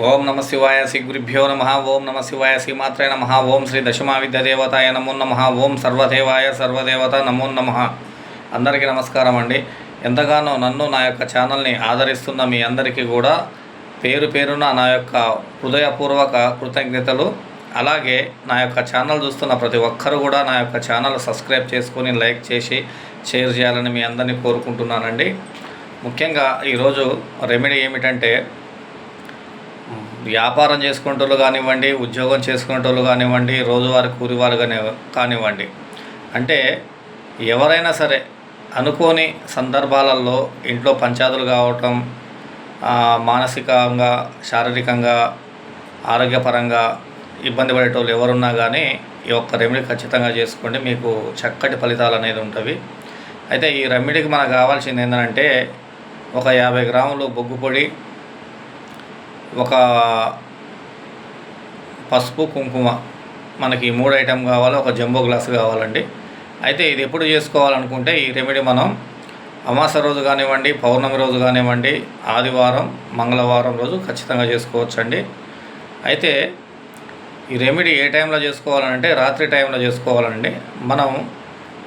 ఓం నమ శివాయ శ్రీ గురుభ్యో నమ ఓం నమ శివాయ శ్రీమాత్రే నమ ఓం శ్రీ దశమా విద్యాదేవతాయ నమో నమ ఓం సర్వదేవాయ సర్వదేవత నమో నమ. అందరికీ నమస్కారం అండి. ఎంతగానో నన్ను నా యొక్క ఛానల్ని ఆదరిస్తున్న మీ అందరికీ కూడా పేరు పేరున నా యొక్క హృదయపూర్వక కృతజ్ఞతలు. అలాగే నా యొక్క ఛానల్ చూస్తున్న ప్రతి ఒక్కరు కూడా నా యొక్క ఛానల్ సబ్స్క్రైబ్ చేసుకొని లైక్ చేసి షేర్ చేయాలని మీ అందరినీ కోరుకుంటున్నానండి. ముఖ్యంగా ఈరోజు రెమెడీ ఏమిటంటే వ్యాపారం చేసుకునేటోళ్ళు కానివ్వండి ఉద్యోగం చేసుకునేటోళ్ళు కానివ్వండి రోజువారి కూలివారు కానీ కానివ్వండి. అంటే ఎవరైనా సరే అనుకోని సందర్భాలలో ఇంట్లో పంచాదులు కావటం మానసికంగా శారీరకంగా ఆరోగ్యపరంగా ఇబ్బంది పడేటోళ్ళు ఎవరున్నా కానీ ఈ యొక్క రెమెడీ ఖచ్చితంగా చేసుకోండి. మీకు చక్కటి ఫలితాలు అనేది ఉంటుంది అయితే ఈ రెమెడీకి మనకు కావాల్సింది ఏంటంటే ఒక యాభై గ్రాములు బొగ్గు పొడి ఒక పసుపు కుంకుమ మనకి మూడు ఐటెం కావాలి ఒక జంబో గ్లాస్ కావాలండి. అయితే ఇది ఎప్పుడు చేసుకోవాలనుకుంటే ఈ రెమెడీ మనం అమాస రోజు కానివ్వండి పౌర్ణమి రోజు కానివ్వండి ఆదివారం మంగళవారం రోజు ఖచ్చితంగా చేసుకోవచ్చండి. అయితే ఈ రెమెడీ ఏ టైంలో చేసుకోవాలంటే రాత్రి టైంలో చేసుకోవాలండి. మనం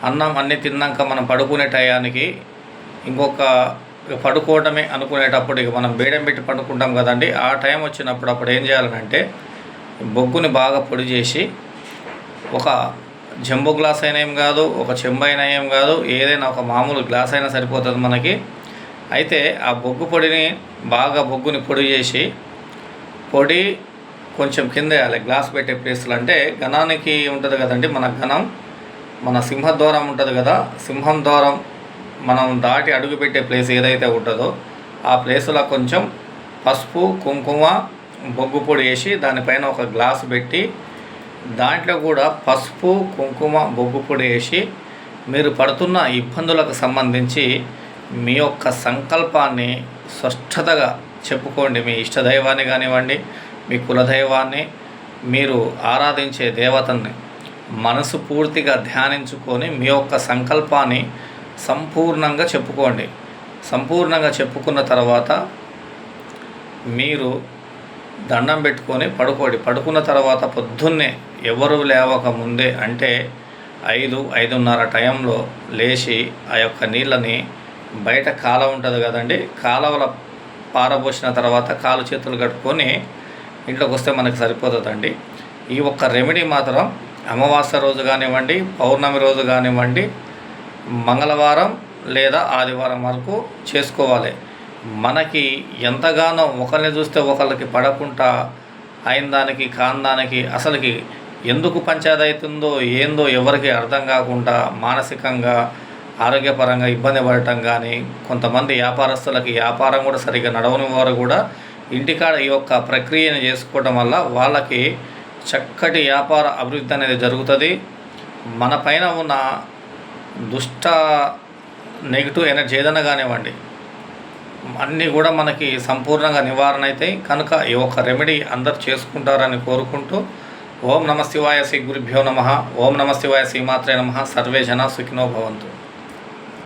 అన్నం అన్నీ తిన్నాక మనం పడుకునే టయానికి ఇంకొక ఇక పడుకోవడమే అనుకునేటప్పుడు ఇక మనం బేడం పెట్టి పడుకుంటాం కదండి. ఆ టైం వచ్చినప్పుడు అప్పుడు ఏం చేయాలంటే బొగ్గుని బాగా పొడి చేసి ఒక జంబు గ్లాస్ అయినా ఏం కాదు ఒక చెంబు అయినా ఏం కాదు ఏదైనా ఒక మామూలు గ్లాస్ అయినా సరిపోతుంది మనకి. అయితే ఆ బొగ్గు పొడిని బాగా బొగ్గుని పొడి చేసి పొడి కొంచెం కింద వేయాలి. గ్లాస్ పెట్టే ప్లేస్లో అంటే ఘనానికి ఉంటుంది కదండి మన ఘనం. మన సింహద్వారం ఉంటుంది కదా సింహం ద్వారం మనం దాటి అడుగు పెట్టే ప్లేస్ ఏదైతే ఉంటుందో ఆ ప్లేస్లో కొంచెం పసుపు కుంకుమ బొగ్గు పొడి వేసి దానిపైన ఒక గ్లాస్ పెట్టి దాంట్లో కూడా పసుపు కుంకుమ బొగ్గు పొడి వేసి మీరు పడుతున్న ఇబ్బందులకు సంబంధించి మీ యొక్క సంకల్పాన్ని స్పష్టతగా చెప్పుకోండి. మీ ఇష్టదైవాన్ని కానివ్వండి మీ కులదైవాన్ని మీరు ఆరాధించే దేవతని మనసు పూర్తిగా ధ్యానించుకొని మీ యొక్క సంకల్పాన్ని సంపూర్ణంగా చెప్పుకోండి. సంపూర్ణంగా చెప్పుకున్న తర్వాత మీరు దండం పెట్టుకొని పడుకోండి. పడుకున్న తర్వాత పొద్దున్నే ఎవరు లేవక ముందే అంటే ఐదు ఐదున్నర టైంలో లేచి ఆ యొక్క నీళ్ళని బయట కాల ఉంటుంది కదండి. కాలవల పారబోసిన తర్వాత కాలు చేతులు కట్టుకొని ఇంట్లోకి వస్తే మనకు సరిపోతుందండి. ఈ ఒక్క రెమెడీ మాత్రం అమావాస్య రోజు కానివ్వండి పౌర్ణమి రోజు కానివ్వండి మంగళవారం లేదా ఆదివారం వరకు చేసుకోవాలి. మనకి ఎంతగానో ఒకరిని చూస్తే ఒకళ్ళకి పడకుండా అయిన దానికి కాని దానికి అసలుకి ఎందుకు పంచాయతీ అవుతుందో ఏందో ఎవరికి అర్థం కాకుండా మానసికంగా ఆరోగ్యపరంగా ఇబ్బంది పడటం కానీ కొంతమంది వ్యాపారస్తులకి వ్యాపారం కూడా సరిగ్గా నడవని వారు కూడా ఇంటికాడ ఈ యొక్క ప్రక్రియను చేసుకోవడం వల్ల వాళ్ళకి చక్కటి వ్యాపార అభివృద్ధి అనేది జరుగుతుంది. మన పైన ఉన్న దుష్ట నెగిటివ్ ఎనర్జీ ఏదైనా కానివ్వండి అన్నీ కూడా మనకి సంపూర్ణంగా నివారణ అవుతాయి కనుక ఈ ఒక్క రెమెడీ అందరు చేసుకుంటారని కోరుకుంటూ ఓం నమ శివాయ శ్రీ గురుభ్యో నమ. ఓం నమ శివాయ శ్రీమాత్రే నమ. సర్వే జన సుఖినో భవంతు.